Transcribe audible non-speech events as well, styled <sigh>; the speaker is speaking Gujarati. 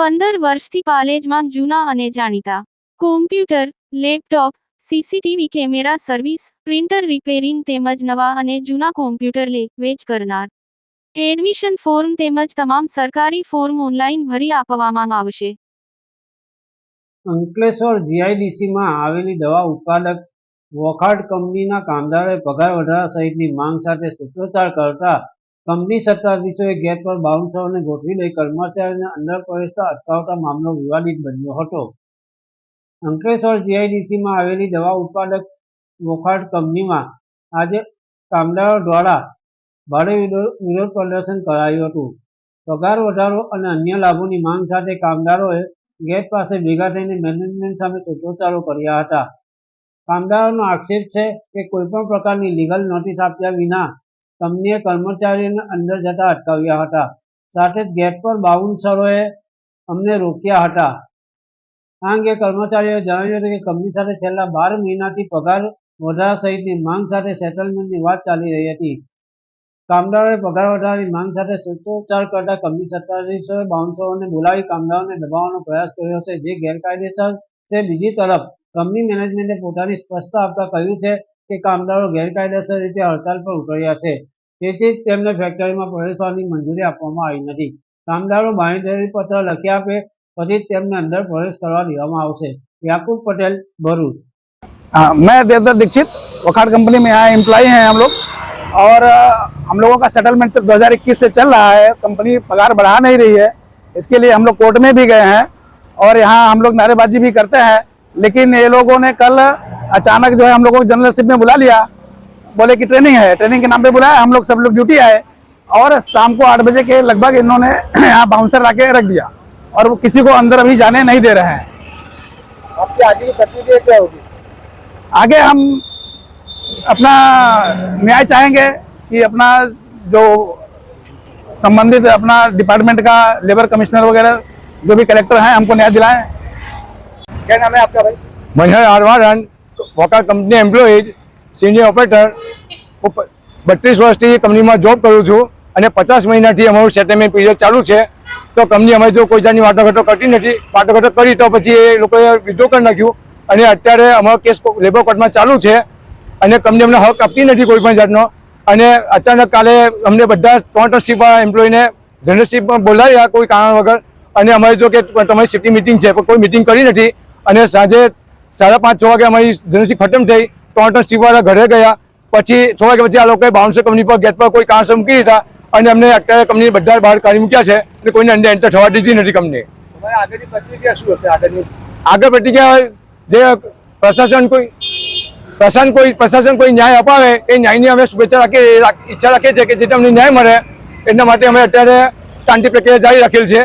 પંદર વર્ષથી પાલેજમાં જૂના અને જાણીતા. Computer laptop CCTV camera service printer repairing તેમજ નવા અને જૂના કોમ્પ્યુટર લે, વેચ કરનાર. એડમિશન ફોર્મ તેમજ તમામ સરકારી ફોર્મ ઓનલાઈન ભરી આપવામાં આવશે. અંકલેશ્વર જીઆઈડીસીમાં આવેલી દવા ઉત્પાદક વોખાડ કંપનીના કામદારોએ પગાર વધારા સહિતની માંગ સાથે સૂત્રોચ્ચાર કરતા કંપની સત્તાધીશોએ ગેટ પર બાઉન્સરોને ગોઠવી લઈ કર્મચારીઓને અંદર પ્રવેશતા અટકાવતા મામલો વિવાદિત બન્યો હતો. અંકલેશ્વર જીઆઈડીસીમાં આવેલી દવા ઉત્પાદક વોખાડ કંપનીમાં આજે કામદારો દ્વારા ભારે વિરોધ પ્રદર્શન કરાયું હતું. પગાર વધારો અને અન્ય લાભોની માંગ સાથે કામદારોએ ગેટ પાસે ભેગા થઈને મેનેજમેન્ટ સામે સૂત્રોચ્ચારો કર્યા હતા. કામદારોનો આક્ષેપ છે કે કોઈપણ પ્રકારની લીગલ નોટિસ આપ્યા વિના કંપનીએ કર્મચારીઓને અંદર જતા અટકાવ્યા હતા. સાથે જ ગેટ પર બાઉન્સરોએ અમને રોક્યા હતા. આ અંગે કર્મચારીઓએ જણાવ્યું હતું કે કંપની સાથે છેલ્લા બાર મહિનાથી પગાર વધારા સહિતની માંગ સાથે સેટલમેન્ટની વાત ચાલી રહી હતી. કામદારોએ પગાર વધારાની માંગ સાથે સૂત્રોચ્ચાર કરતા કંપની સત્તાધીશોએ બાઉન્સરોને બોલાવી કામદારોને દબાવવાનો પ્રયાસ કર્યો છે, જે ગેરકાયદેસર છે. બીજી તરફ, કંપની મેનેજમેન્ટે પોતાની સ્પષ્ટતા આપતા કહ્યું છે કે કામદારો ગેરકાયદેસર રીતે હડતાલ પર ઉતર્યા છે તેથી જ તેમને ફેક્ટરીમાં પ્રવેશવાની મંજૂરી આપવામાં આવી નથી કામદારો બાંહેધરી પત્ર લખી આપે પછી જ તેમને અંદર પ્રવેશ કરવા દેવામાં આવશે યાકુબ પટેલ ભરૂચ हाँ मैं देवदत्त दीक्षित वखाड़ कंपनी में यहाँ एम्प्लॉय हैं हम लोग और अ, हम लोगों का सेटलमेंट तो 2021 से चल रहा है कंपनी पगार बढ़ा नहीं रही है इसके लिए हम लोग कोर्ट में भी गए हैं और यहाँ हम लोग नारेबाजी भी करते हैं लेकिन ये लोगों ने कल अचानक जो है हम लोगों को जनरलशिप में बुला लिया। बोले कि ट्रेनिंग है ट्रेनिंग के नाम पे बुलाया हम लोग सब लोग ड्यूटी आए और शाम को आठ बजे के लगभग इन्होंने <clears throat> यहाँ बाउंसर ला के रख दिया और वो किसी को अंदर अभी जाने नहीं दे रहे हैं। आपकी आगे की प्रतिक्रिया क्या होगी? आगे हम अपना न्याय चाहेंगे कि अपना जो संबंधित अपना डिपार्टमेंट का लेबर कमिश्नर वगैरह जो भी कलेक्टर हैं हमको न्याय दिलाएँ। क्या नाम है आपका भाई Manhar આરવારન વોકાર company employees senior operator હું પ- બત્રીસ વર્ષથી કંપનીમાં જોબ કરું છું અને પચાસ મહિનાથી અમારું સેટલમેન્ટ પીરિયડ ચાલુ છે તો કંપની અમારી જો કોઈ જાતની વાટાઘાટો કરતી નથી વાટાઘાટો કરી તો પછી એ લોકોએ વિડ્રો કરી નાખ્યું અને અત્યારે અમારો કેસ લેબર કોર્ટમાં ચાલુ છે અને કંપની અમને હક આપતી નથી કોઈ પણ જાતનો અને અચાનક કાલે અમને બધા ત્રણ ટ્રસ્ટીપ એમ્પ્લોયને જનરલશીપમાં બોલાવ્યા કોઈ કારણ વગર અને અમારી જો કે તમારી સિટી મિટિંગ છે પણ કોઈ મિટિંગ કરી નથી અને સાંજે સાડા પાંચ છ વાગે અમારી જનરલશીપ ખતમ થઈ ત્રણ ત્રણ વાળા ઘરે ગયા. પછી છ વાગે પછી આ લોકોએ બાઉન્સર કંપની પર ગેટ પર કોઈ કારણસર મૂકી દીધા અને અમને અત્યારે કંપની બધા બહાર કાઢી મૂક્યા છે અને કોઈને અંદર એન્ટર થવા દીધી નથી કંપની આગળ પ્રતિક્રિયા જે પ્રશાસન કોઈ પ્રશાસન કોઈ પ્રશાસન કોઈ ન્યાય અપાવે એ ન્યાયની અમે શુભેચ્છા રાખીએ ઈચ્છા રાખીએ છીએ કે જેથી અમને ન્યાય મળે. એના માટે અમે અત્યારે શાંતિ પ્રક્રિયા જારી રાખેલ છે.